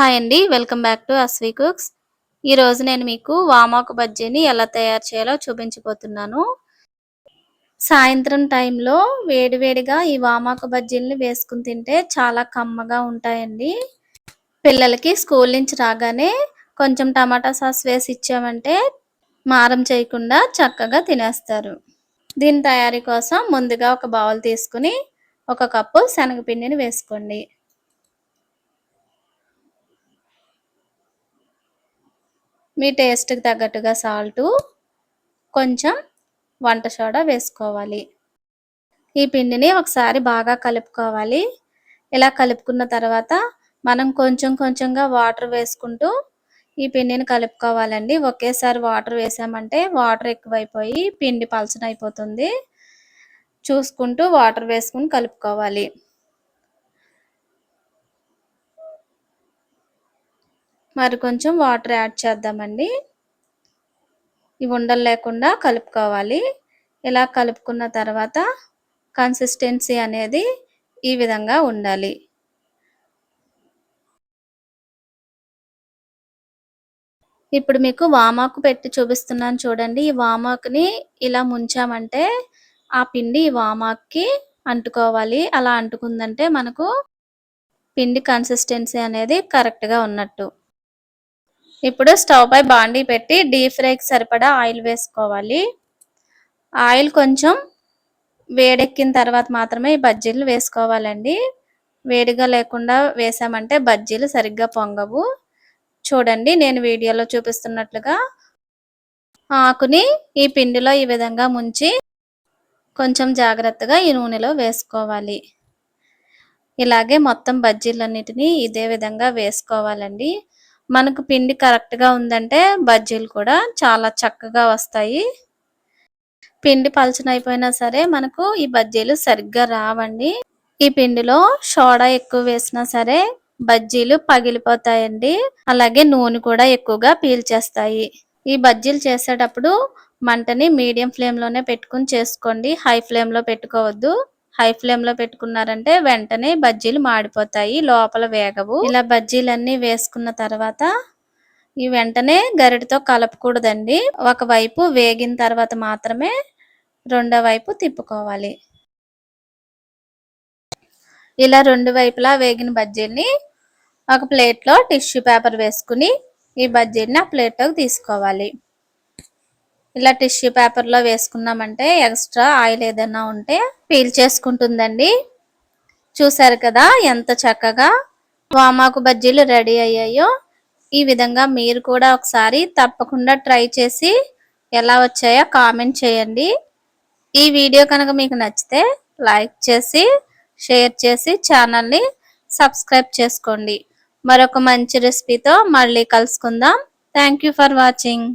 Hi అండి welcome back to Aswi cooks ఈరోజు నేను మీకు వామాకు బజ్జీని ఎలా తయారు చేయాలో చూపించబోతున్నాను. సాయంత్రం టైంలో వేడివేడిగా ఈ వామాకు బజ్జీలని వేసుకుని తింటే చాలా కమ్మగా ఉంటాయండి. పిల్లలకి స్కూల్ నుంచి రాగానే కొంచెం టమాటా సాస్ వేసి ఇచ్చామంటే మారం చేయకుండా చక్కగా తినేస్తారు. దీని తయారీ కోసం ముందుగా ఒక బౌల్ తీసుకుని ఒక కప్పు శనగపిండిని వేసుకోండి. మీ టేస్ట్కి తగ్గట్టుగా సాల్టు కొంచెం వంట సోడా వేసుకోవాలి. ఈ పిండిని ఒకసారి బాగా కలుపుకోవాలి. ఇలా కలుపుకున్న తర్వాత మనం కొంచెం కొంచెంగా వాటర్ వేసుకుంటూ ఈ పిండిని కలుపుకోవాలండి. ఒకేసారి వాటర్ వేసామంటే వాటర్ ఎక్కువైపోయి పిండి పలచన అయిపోతుంది చూసుకుంటూ వాటర్ వేసుకుని కలుపుకోవాలి. మరి కొంచెం వాటర్ యాడ్ చేద్దామండి. ఇవి ఉండలు లేకుండా కలుపుకోవాలి. ఇలా కలుపుకున్న తర్వాత కన్సిస్టెన్సీ అనేది ఈ విధంగా ఉండాలి. ఇప్పుడు మీకు వామాకు పెట్టి చూపిస్తున్నాను చూడండి. ఈ వామాకుని ఇలా ముంచామంటే ఆ పిండి ఈ వామాక్కి అంటుకోవాలి. అలా అంటుకుందంటే మనకు పిండి కన్సిస్టెన్సీ అనేది కరెక్ట్గా ఉన్నట్టు. ఇప్పుడు స్టవ్ పై బాండీ పెట్టి డీప్ ఫ్రైకి సరిపడా ఆయిల్ వేసుకోవాలి. ఆయిల్ కొంచెం వేడెక్కిన తర్వాత మాత్రమే ఈ బజ్జీలు వేసుకోవాలండి. వేడిగా లేకుండా వేసామంటే బజ్జీలు సరిగ్గా పొంగవు. చూడండి నేను వీడియోలో చూపిస్తున్నట్లుగా ఆకుని ఈ పిండిలో ఈ విధంగా ముంచి కొంచెం జాగ్రత్తగా ఈ నూనెలో వేసుకోవాలి. ఇలాగే మొత్తం బజ్జీలన్నిటినీ ఇదే విధంగా వేసుకోవాలండి. మనకు పిండి కరెక్ట్గా ఉందంటే బజ్జీలు కూడా చాలా చక్కగా వస్తాయి. పిండి పలచనైపోయినా సరే మనకు ఈ బజ్జీలు సరిగ్గా రావండి. ఈ పిండిలో సోడా ఎక్కువ వేసినా సరే బజ్జీలు పగిలిపోతాయండి. అలాగే నూనె కూడా ఎక్కువగా పీల్చేస్తాయి. ఈ బజ్జీలు చేసేటప్పుడు మంటని మీడియం ఫ్లేమ్లోనే పెట్టుకుని చేసుకోండి. హై ఫ్లేమ్లో పెట్టుకోవద్దు. హై ఫ్లేమ్లో పెట్టుకున్నారంటే వెంటనే బజ్జీలు మాడిపోతాయి లోపల వేగవు. ఇలా బజ్జీలన్నీ వేసుకున్న తర్వాత ఈ వెంటనే గరిటతో కలపకూడదండి. ఒకవైపు వేగిన తర్వాత మాత్రమే రెండో వైపు తిప్పుకోవాలి. ఇలా రెండు వైపులా వేగిన బజ్జీల్ని ఒక ప్లేట్లో టిష్యూ పేపర్ వేసుకుని ఈ బజ్జీని ఆ ప్లేట్లోకి తీసుకోవాలి. ఇలా టిష్యూ పేపర్లో వేసుకున్నామంటే ఎక్స్ట్రా ఆయిల్ ఏదైనా ఉంటే పీల్ చేసుకుంటుందండి. చూసారు కదా ఎంత చక్కగా వామాకు బజ్జీలు రెడీ అయ్యాయో. ఈ విధంగా మీరు కూడా ఒకసారి తప్పకుండా ట్రై చేసి ఎలా వచ్చాయో కామెంట్ చేయండి. ఈ వీడియో కనుక మీకు నచ్చితే లైక్ చేసి షేర్ చేసి ఛానల్ని సబ్స్క్రైబ్ చేసుకోండి. మరొక మంచి రెసిపీతో మళ్ళీ కలుసుకుందాం. Thank for watching.